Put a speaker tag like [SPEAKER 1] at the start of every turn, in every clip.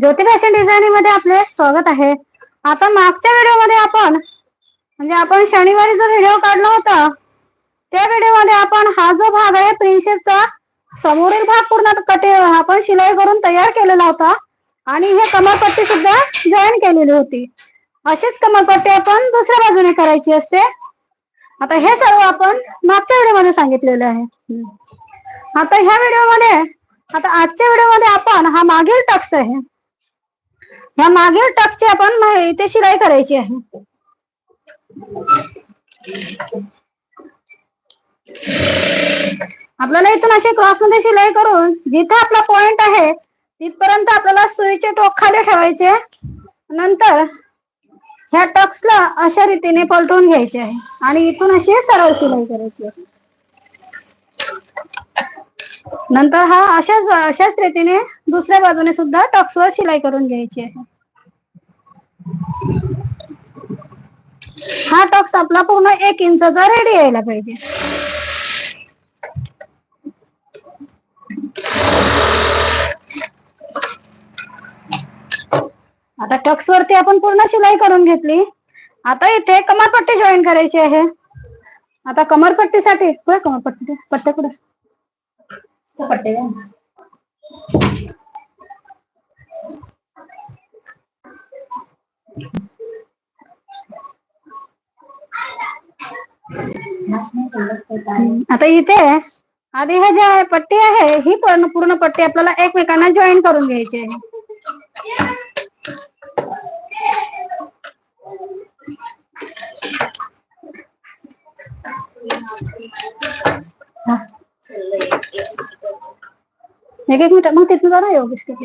[SPEAKER 1] ज्योती fashion डिझायनिंगमध्ये आपले स्वागत आहे. आता मागच्या व्हिडिओमध्ये आपण म्हणजे आपण शनिवारी जो व्हिडिओ काढला होता त्या व्हिडिओमध्ये आपण हा जो भाग आहे प्रिन्सेसचा समोरील भाग पूर्ण कटे आपण शिलाई करून तयार केलेला होता आणि हे कमरपट्टी सुद्धा जॉईन केलेली होती. अशीच कमरपट्टी आपण दुसऱ्या बाजूने करायची असते. आता हे सर्व आपण मागच्या व्हिडिओमध्ये सांगितलेलं आहे. आता ह्या व्हिडिओमध्ये आता आजच्या व्हिडिओमध्ये आपण हा मागील टक्स आहे. ह्या मागील टक्सची आपण इथे शिलाई करायची आहे. आपल्याला इथून अशी क्रॉसमध्ये शिलाई करून जिथे आपला पॉइंट आहे तिथपर्यंत आपल्याला सुईचे टोक खाली ठेवायचे. नंतर ह्या टक्सला अशा रीतीने पलटवून घ्यायचे आहे. आणि इथून अशी सरळ शिलाई करायची आहे. नंतर हा अशाच अशाच रीतीने दुसऱ्या बाजूने सुद्धा टॉक्सवर शिलाई करून घ्यायची आहे. हा टॉक्स आपला पूर्ण एक इंचाचा रेडी यायला पाहिजे. आता टक्स वरती आपण पूर्ण शिलाई करून घेतली. आता इथे कमरपट्टी जॉईन करायची आहे. आता कमरपट्टीसाठी कुठे कमरपट्टी? पट्ट्या कुठे?
[SPEAKER 2] पट्टे
[SPEAKER 1] आता इथे आधी हे जे आहे, पट्टी आहे, ही पूर्ण पूर्ण पट्टी आपल्याला एकमेकांना जॉईन करून घ्यायची आहे. एक एक मिनिट, मग तिथून जरा येऊ बिस्किट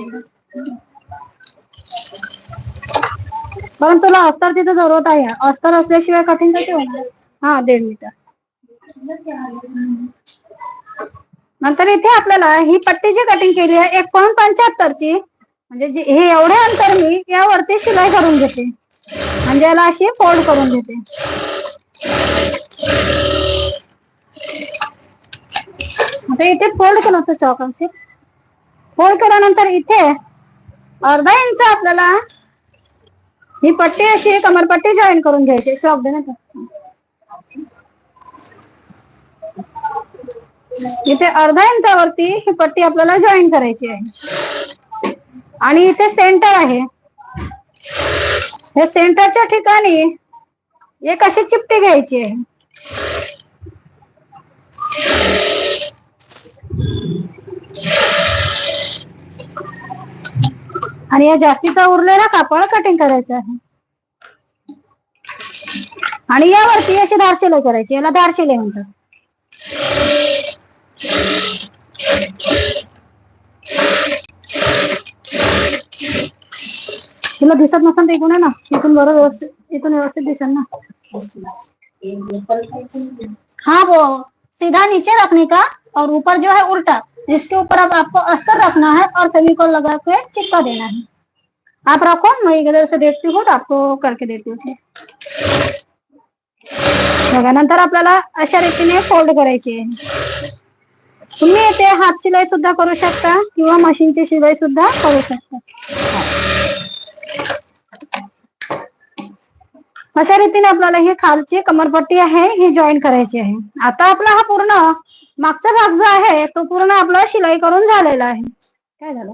[SPEAKER 1] तुला अस्तर तिथे ज़रूरत आहे. अस्तर असल्याशिवाय कठीण कशी होणार? हा दीड मीटर नंतर इथे आपल्याला ही पट्टी जी कटिंग केली आहे एक पॉईंट पंच्याहत्तर ची म्हणजे हे एवढे अंतर मी यावरती शिलाई करून घेते. म्हणजे याला अशी फोल्ड करून घेते. आता इथे फोल्ड केलं होतं चॉक फोल्ड केल्यानंतर इथे अर्धा इंच आपल्याला ही पट्टी अशी कमरपट्टी जॉईन करून घ्यायची चॉक देण्यात ना तो. इथे अर्धा इंचावरती ही पट्टी आपल्याला जॉईन करायची आहे. आणि इथे सेंटर आहे. हे सेंटरच्या ठिकाणी एक अशी चिपटी घ्यायची आहे. आणि या जास्तीचा उरलेला कापड कटिंग करायचं आहे. आणि यावरती अशी धार करायची याला धार म्हणतात. तुला दिसत नसेल तर इकडून ना इथून बरोबर व्यवस्थित इथून व्यवस्थित दिसेल ना। हाँ वो, सीधा नीचे रखने का, और ऊपर जो है उल्टा, जिसके ऊपर अब आपको अस्तर रखना है और फेविकॉल लगा के चिपका देना है। आप रखो, मैं इधर से देखती हूँ तो आपको करके देती हूँ? बघा नंतर आपल्याला अशा रीतीने फोल्ड आहे। तुम्ही इथे हात शिलाई सुद्धा करू शकता, किंवा मशीनची शिलाई सुद्धा करू शकता। अशा रीतीने आपल्याला ही खालची कमरपट्टी आहे ही जॉईन करायची आहे. आता आपला हा पूर्ण मागचा भाग जो आहे तो पूर्ण आपला शिलाई करून झालेला आहे. काय झालं?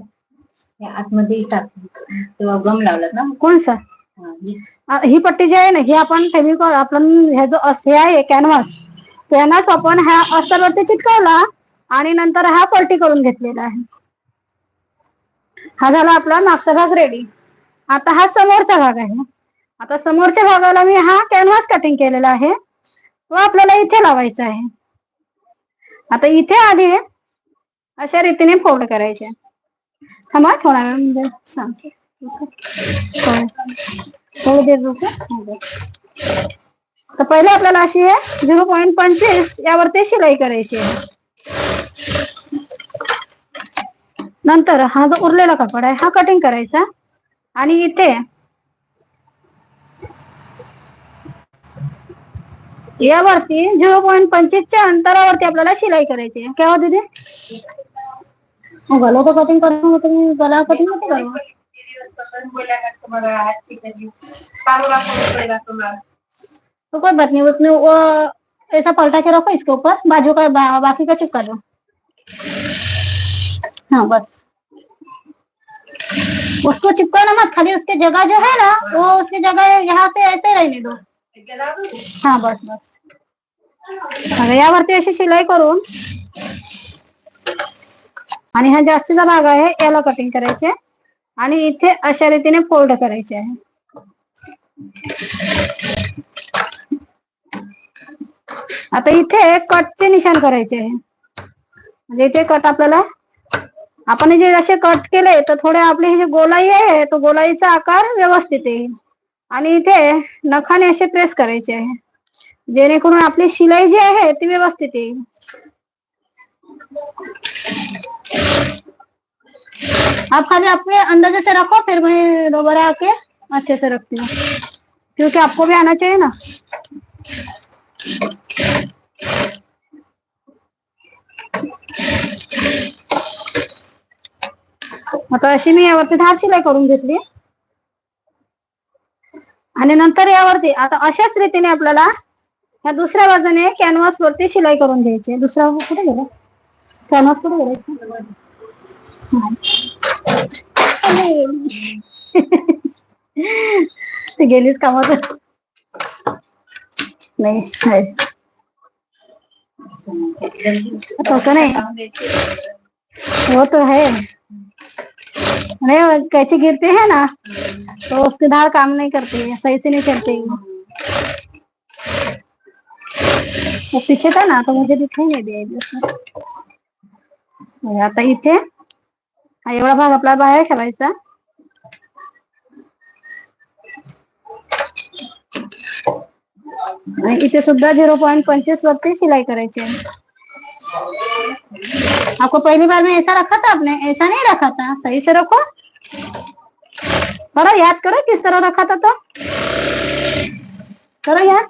[SPEAKER 2] आतमध्ये तेव्हा गम लावलात ना?
[SPEAKER 1] कोणसा
[SPEAKER 2] हा,
[SPEAKER 1] ही. पट्टी जी आहे ना ही आपण फेविकॉल आपण हे जो अस- हे आहे कॅनव्हास कॅनव्हास आपण ह्या अस्तरवरती चिटकवला आणि नंतर हा पलटी करून घेतलेला आहे. हा झाला आपला मागचा भाग रेडी आता हा समोरचा भाग आहे. आता समोरच्या भागाला मी हा कॅनव्हास कटिंग केलेला आहे. व आपल्याला इथे लावायचा आहे. आता इथे आधी अशा रीतीने फोल्ड करायचे. थांबा थोडा वेळ म्हणजे सांगते. हो तर पहिले आपल्याला अशी आहे झिरो पॉईंट पंचवीस यावरती शिलाई करायची आहे. नंतर हा जो उरलेला कपडा आहे हा कटिंग करायचा. आणि इथे यावरती झिरो पॉईंट पंचवीसच्या अंतरावरती आपल्याला शिलाई करायची आहे. केव्हा दिदी? गलो कटिंग हो तुम्ही गला कटिंग तो कोई बात नहीं वो ऐसा पलटा के रखो इसके ऊपर बाजू का बा, बाकी का चिपका दो हाँ बस. उसको चिपकाना मत खाली उसके जगह जो है ना वो उसकी जगह यहाँ से ऐसे रहने दो. हा बस बस. आता यावरती अशी शिलाई करून आणि हा जास्तीचा भाग आहे याला कटिंग करायचे. आणि इथे अशा रीतीने फोल्ड करायचे आहे. आता इथे कटचे निशाण करायचे आहे. म्हणजे इथे कट आपल्याला आपण जे असे कट केले तर थोडे आपले हे जे गोलाई आहे तो गोलाईचा आकार व्यवस्थित येईल. इथे नखाने असे प्रेस आहे. जेणेकरून आपली शिलाई जी आहे, ती व्यवस्थित आप खाली अपने अंदाजे से रखो, फिर मैं दोबारा आके अच्छे से रखती हूँ। क्योंकि आपको भी आना चाहिए ना। आता अशी मी यावरती धार शिलाई करून घेतली आणि नंतर यावरती आता अशाच रीतीने आपल्याला ह्या दुसऱ्या बाजूने कॅनव्हास वरती शिलाई करून द्यायची दुसरा कुठे गेला? कॅनव्हास कुठे गेला? ती गेलीच कामात नाही तसं नाही. हो तो है नहीं कैची गिरते हैं ना तो उसकी धार काम नहीं करती है सही से नहीं चलती है वो पीछे था ना तो मुझे दिखाई नहीं दिया आता इथे हा एवढा भाग आपला बाहेर ठेवायचा. आणि इथे सुद्धा झिरो पॉईंट पंचवीस वरती शिलाई करायची आपको पहली बार में ऐसा रखा था आपने? ऐसा नहीं रखा था। सही से रखो। करो याद करो किस तरह रखा था तो। करो याद।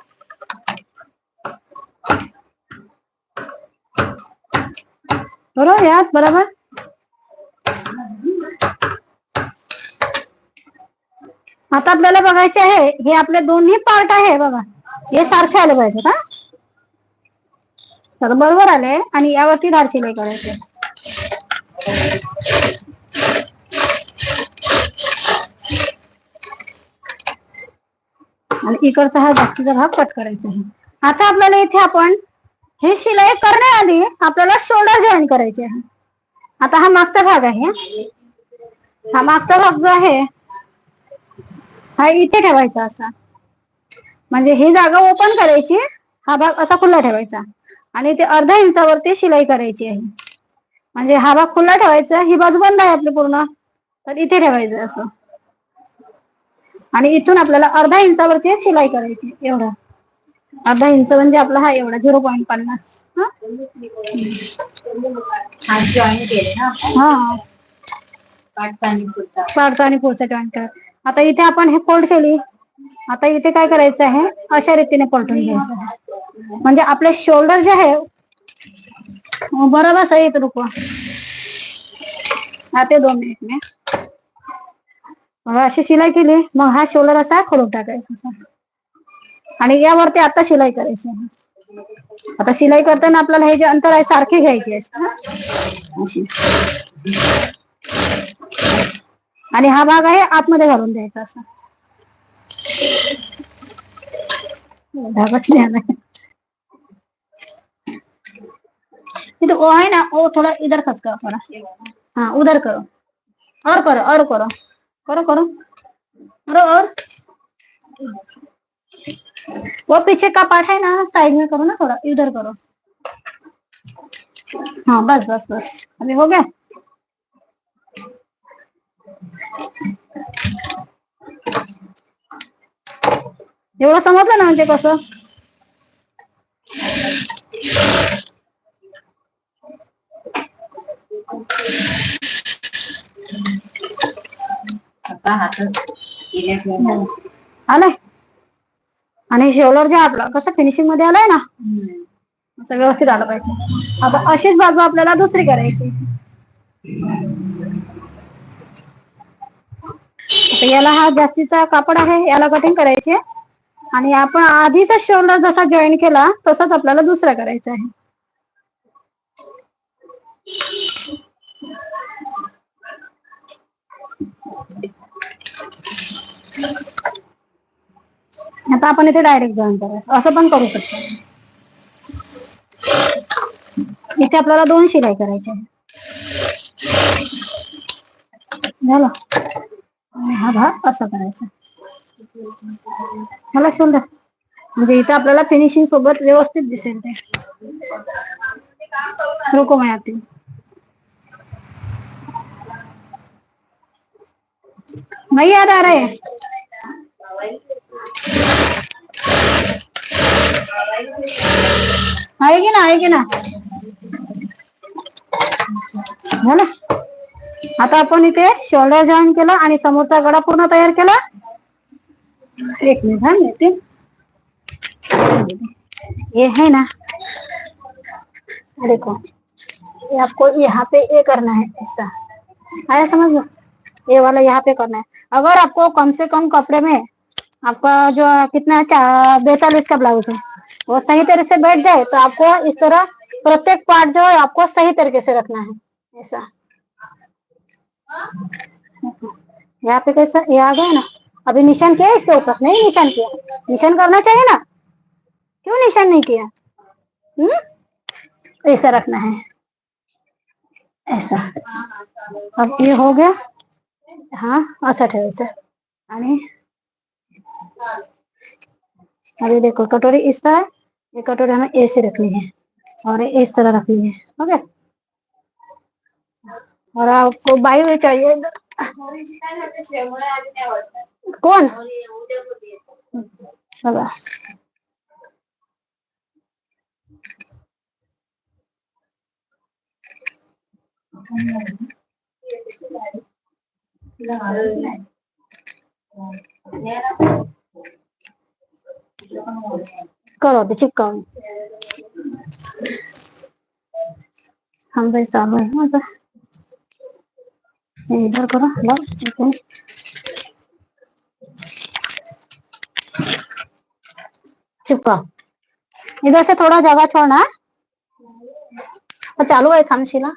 [SPEAKER 1] करो याद, बराबर। आता आपल्याला बघायचे आहे, हे पार्ट आहे बघा. हे सारखे आले पाहिजेत, हा. तर बरोबर आले आणि यावरती धार शिलाई करायची. आणि इकडचा हा जास्तीचा भाग कट करायचा आहे. आता आपल्याला इथे आपण हे शिलाई करण्याआधी आपल्याला शोल्डर जॉईन करायचे आहे. आता हा मागचा भाग आहे. हा मागचा भाग जो आहे हा इथे ठेवायचा असा. म्हणजे ही जागा ओपन करायची. हा भाग असा खुला ठेवायचा. आणि ते अर्धा इंचावरती शिलाई करायची आहे. म्हणजे हा भाग खुला ठेवायचा ही बाजू बंद आहे आपली पूर्ण. तर इथे ठेवायचं असं. आणि इथून आपल्याला अर्धा इंचावरची शिलाई करायची एवढा. अर्धा इंच म्हणजे आपला हा एवढा झिरो पॉईंट पन्नास.
[SPEAKER 2] जॉईन
[SPEAKER 1] पाडचा आणि पुढचा जॉईंट करा. आता इथे आपण हे फोल्ड केली. आता इथे काय करायचं आहे? अशा रीतीने पलटून घ्यायचं आहे. म्हणजे आपले शोल्डर जे आहे बरोबर सही रुको आते दोन मिनिट मी मग अशी शिलाई केली मग हा शोल्डर असा खोलून टाकायचा असा. आणि यावरती आता शिलाई करायची आहे. आता शिलाई करताना आपल्याला हे जे अंतर आहे सारखे घ्यायचे अशी. आणि हा भाग आहे आतमध्ये घालून द्यायचा असा. धागच नाही आला इधर वो है ना वो थोड़ा इधर खसका थोड़ा हाँ उधर करो और करो और करो करो करो करो और वो पीछे का पार्ट है ना साइड में करो ना थोड़ा इधर करो हाँ बस बस बस अभी हो गया एवढं समजलं ना म्हणजे कसं
[SPEAKER 2] आता हात इलेक्ट्रॉन
[SPEAKER 1] आलंय. आणि शेवलर जे आपलं कसं फिनिशिंगमध्ये आलंय ना? असं व्यवस्थित आलं पाहिजे. आता अशीच बाजू आपल्याला दुसरी करायची. याला हा जास्तीचा कापड आहे याला कटिंग करायचे आणि आपण आधीचा शोल्डर जसा जॉईन केला तसाच आपल्याला दुसरा करायचा आहे. आता आपण इथे डायरेक्ट जॉईन करायचं असं पण करू शकतो. इथे आपल्याला दोन शिलाई करायची झालं? हा भाग असा करायचा. मला शोल्डर म्हणजे इथे आपल्याला फिनिशिंग सोबत व्यवस्थित दिसेल ते. रुको मयातील आती हूँ. नहीं याद आ रहा है आएगी ना? आएगी ना. हो झालं आता आपण इथे शोल्डर जॉईन केला आणि समोरचा गडा पूर्ण तयार केला. एक मिनिट हा येते ये है ना. देखो ये आपको यहाँ पे ये करना है ऐसा आया समझ लो ये वाला यहाँ पे करना है। अगर आपको कम से कम कपड़े में आपका जो कितना बैतालीस का ब्लाउज है, वो सही तरह से बैठ जाए तो आपको इस तरह प्रत्येक पार्ट जो है आपको सही तरीके से रखना है। ऐसा। यहाँ पे कैसा, ये आ गया ना? अभी निशान किया इसके ऊपर? नहीं निशान किया। निशान करना चाहिए ना? क्यों निशान नहीं किया? हम्म? ऐसा रखना है। ऐसा। अब ये हो गया। हाँ अभी देखो, कटोरी इस तरह ये कटोरी हमें ऐसे रखनी है, और इस तरह रखनी है, ओके? और आपको बाई हुई चाहिए। कौन? बघा करो ते चिपकावून हम भाई चालू आहे माझं इधर करो लाव चिपका इधर से थोड़ा जगह छोड़ना। ना चालू आहे थांबशीला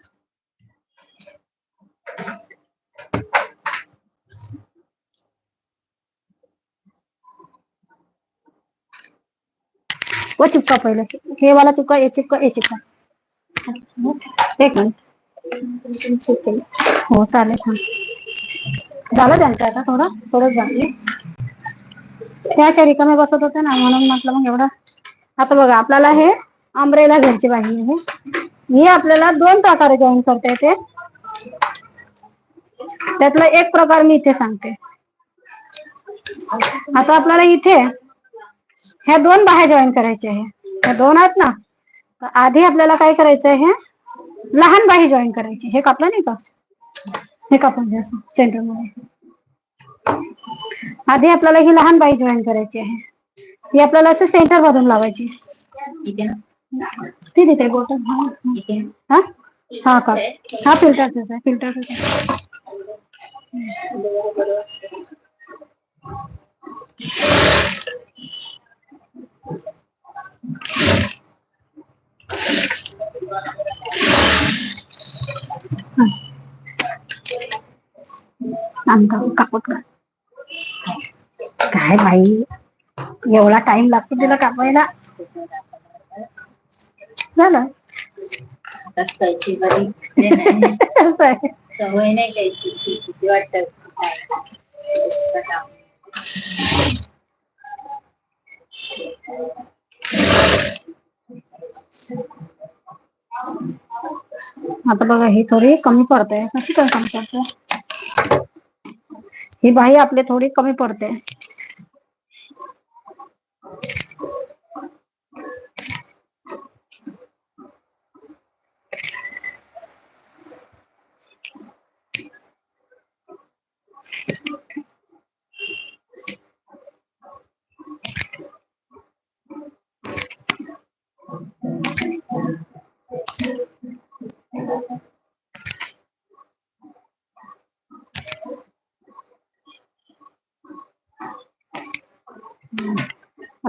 [SPEAKER 1] व चिपका पहिले. हे वाला चिपका हे चिपका हे चिपका. एक मिनिट. हो चालेल हा. झालं त्यांचं आता थोडं थोडंच झालं त्या अशा रिकामे बसत होते ना म्हणून म्हटलं मग एवढं. आता बघा आपल्याला हे आंब्रेला घरची पाहिजे आहे. हे आपल्याला दोन प्रकारे जॉईन करता येते त्यातला एक प्रकार मी इथे सांगते. आता आपल्याला इथे ह्या दोन बाह्या जॉईन करायच्या आहे. ह्या दोन आहेत ना आधी आपल्याला काय करायचं आहे लहान बाही जॉईन करायची. हे कापलं नाही का? हे कापून सेंटर मध्ये. आधी आपल्याला ही लहान बाई जॉईन करायची आहे. ही आपल्याला असं सेंटर मधून लावायची. ती हा. हा? हा का? हा आहे आहे. काय बाई एवढा टाइम लागतो तिला कापायला. झालं?
[SPEAKER 2] आता कैची सवय नाही कैची किती वाटत.
[SPEAKER 1] आता बघा, ही थोडी कमी पडते कशी काय कमी पडते ही बाई आपले थोडी कमी पडते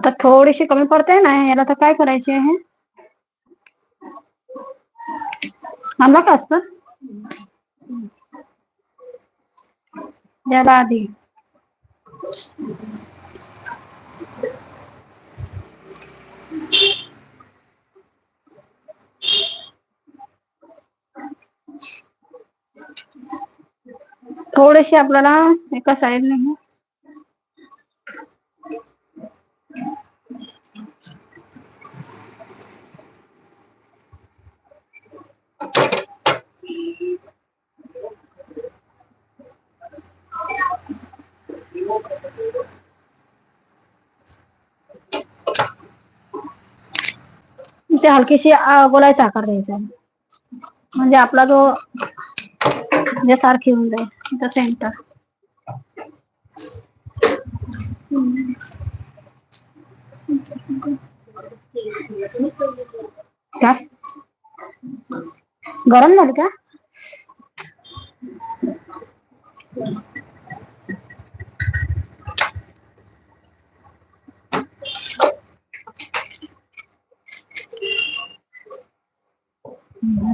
[SPEAKER 1] आता थोडीशी कमी पडते ना याला तर काय करायचे आहे थांबा का थोडीशी आपल्याला एका साईडने ते हलकीशी गोलायचा आकार द्यायचा आहे. म्हणजे आपला जो म्हणजे सारखी होऊन जाईल इथं सेंटर गरम झालं का?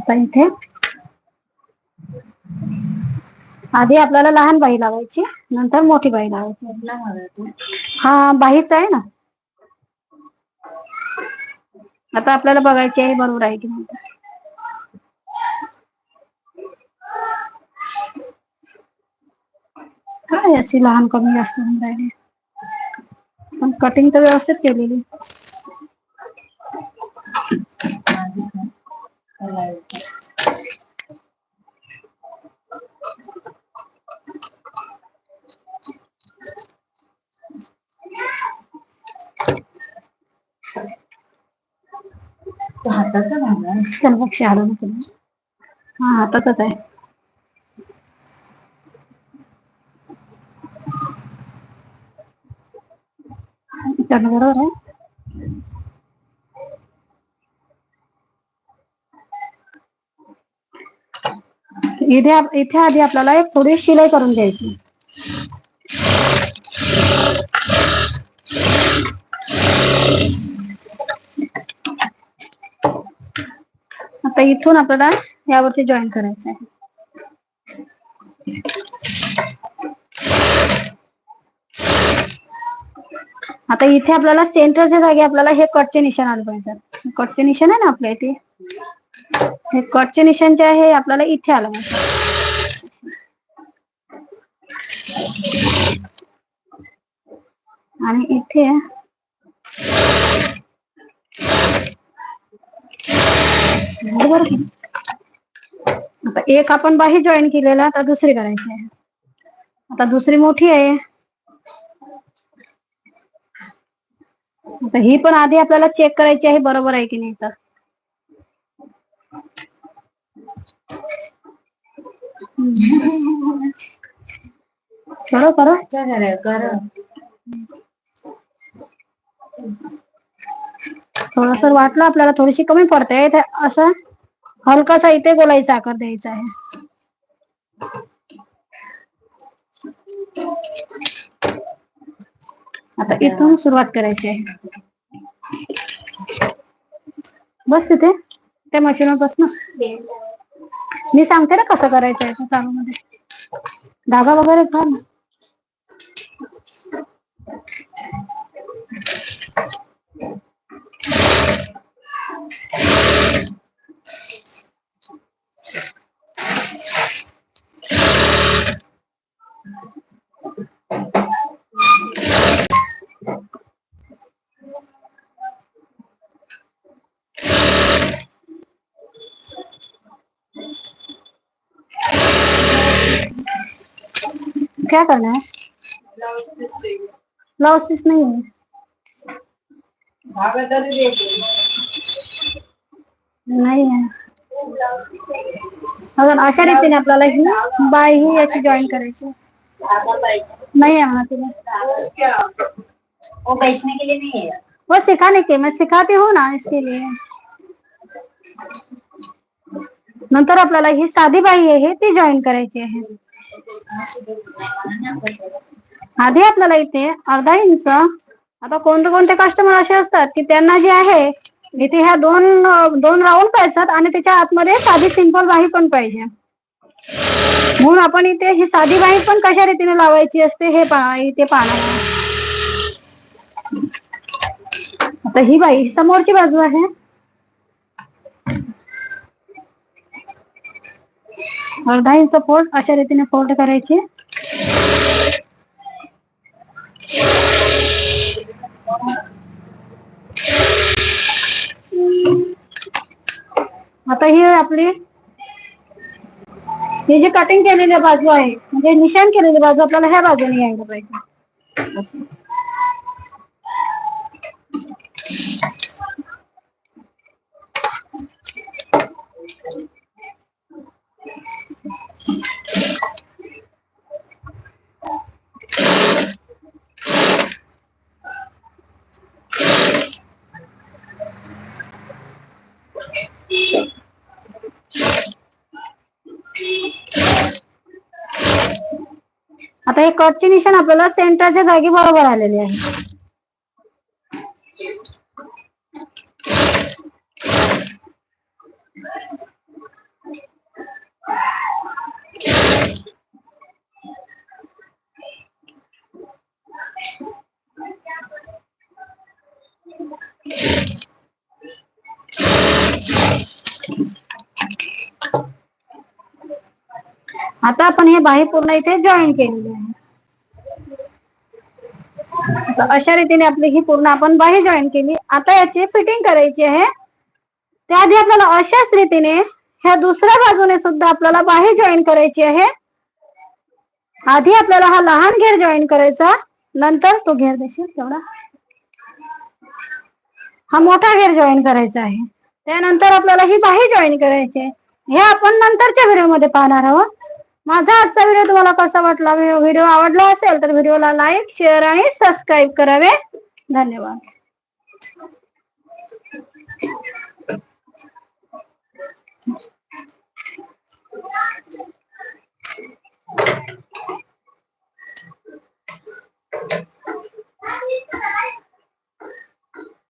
[SPEAKER 1] आता इथे. आधी आपल्याला लहान बाई लावायची नंतर मोठी बाई लावायची. हा बाईच आहे ना. आता आपल्याला बघायची आहे बरोबर आहे की नाही. काय अशी लहान कमी जास्त होऊन राहिली. पण कटिंग तर व्यवस्थित केलेली. चल पक्षी आलं ना तुला हा हातातच आहे. बरोबर आहे. इथे इथे आधी आपल्याला एक थोडी शिलाई करून घ्यायची आता इथून आपल्याला यावरती जॉईन करायचं आहे आता इथे आपल्याला सेंटरच्या जागी आपल्याला हे कटचे निशाण आलं पाहिजे. कटचे निशाण आहे ना आपल्या इथे? हे कटचे निशाण जे आहे आपल्याला इथे आलं पाहिजे. आणि इथे बरोबर आता एक आपण बाही जॉईन केलेला आता दुसरी करायची आहे. आता दुसरी मोठी आहे. आता ही पण आधी आपल्याला चेक करायची आहे बरोबर आहे की नाही तर? करो करो.
[SPEAKER 2] करो.
[SPEAKER 1] थोडस वाटलं आपल्याला थोडीशी कमी पडते तर असं हलकासा इथे गोलाईचा आकार द्यायचा आहे. आता इथून सुरुवात करायची आहे. बस तिथे त्या मशीनवर बस ना. मी सांगते ना कसं करायचं आहे चालू मध्ये धागा वगैरे घाल क्या करना है?
[SPEAKER 2] ब्लाउज पीस
[SPEAKER 1] नहीं है। नाही आहे अजून अशा रीतीने आपल्याला ही बाय ही याची जॉईन करायची नाही आहे म्हणा तिला
[SPEAKER 2] और वो बेचने के लिए नहीं है।
[SPEAKER 1] वो सिखाने के मैं सिखाती हूँ ना इसके लिए। नंतर आपल्याला ही साधी बाई आहे ती जॉईन करायची आहे आधी आपल्याला इथे अर्धा इंच आता कोणते कोणते कस्टमर असे असतात की त्यांना जे आहे इथे ह्या दोन दोन राऊंड पाहिजेत आणि त्याच्या आतमध्ये साधी सिंपल बाही पण पाहिजे. म्हणून आपण इथे ही साधी बाही पण कशा रीतीने लावायची असते हे पा इथे पाहणार आता ही बाई समोरची बाजू आहे. अर्धा इंच फोल्ड अशा रीतीने फोल्ड करायची. आता ही आपली ही जी कटिंग केलेली बाजू आहे म्हणजे निशाण केलेली बाजू आपल्याला ह्या बाजूने यायला पाहिजे. आता हे कटचे निशाण आपल्याला सेंटरच्या जागी बरोबर आलेले आहे. आता आपण हे बाही पूर्ण इथे जॉईन केलेली आहे. अशा रीतीने आपली ही पूर्ण आपण बाही जॉईन केली. आता याची फिटिंग करायची आहे. त्याआधी आपल्याला अशाच रीतीने ह्या दुसऱ्या बाजूने सुद्धा आपल्याला बाही जॉईन करायची आहे. आधी आपल्याला हा लहान घेर जॉईन करायचा. नंतर तो घेर देशील तेवढा. हा मोठा घेर जॉईन करायचा आहे. त्यानंतर आपल्याला ही बाही जॉईन करायची आहे. हे आपण नंतरच्या व्हिडिओमध्ये पाहणार आहोत. माझा आजचा व्हिडिओ तुम्हाला कसा वाटला व्हिडिओ आवडला असेल तर व्हिडिओला लाईक शेअर आणि सबस्क्राईब करावे धन्यवाद Thank you.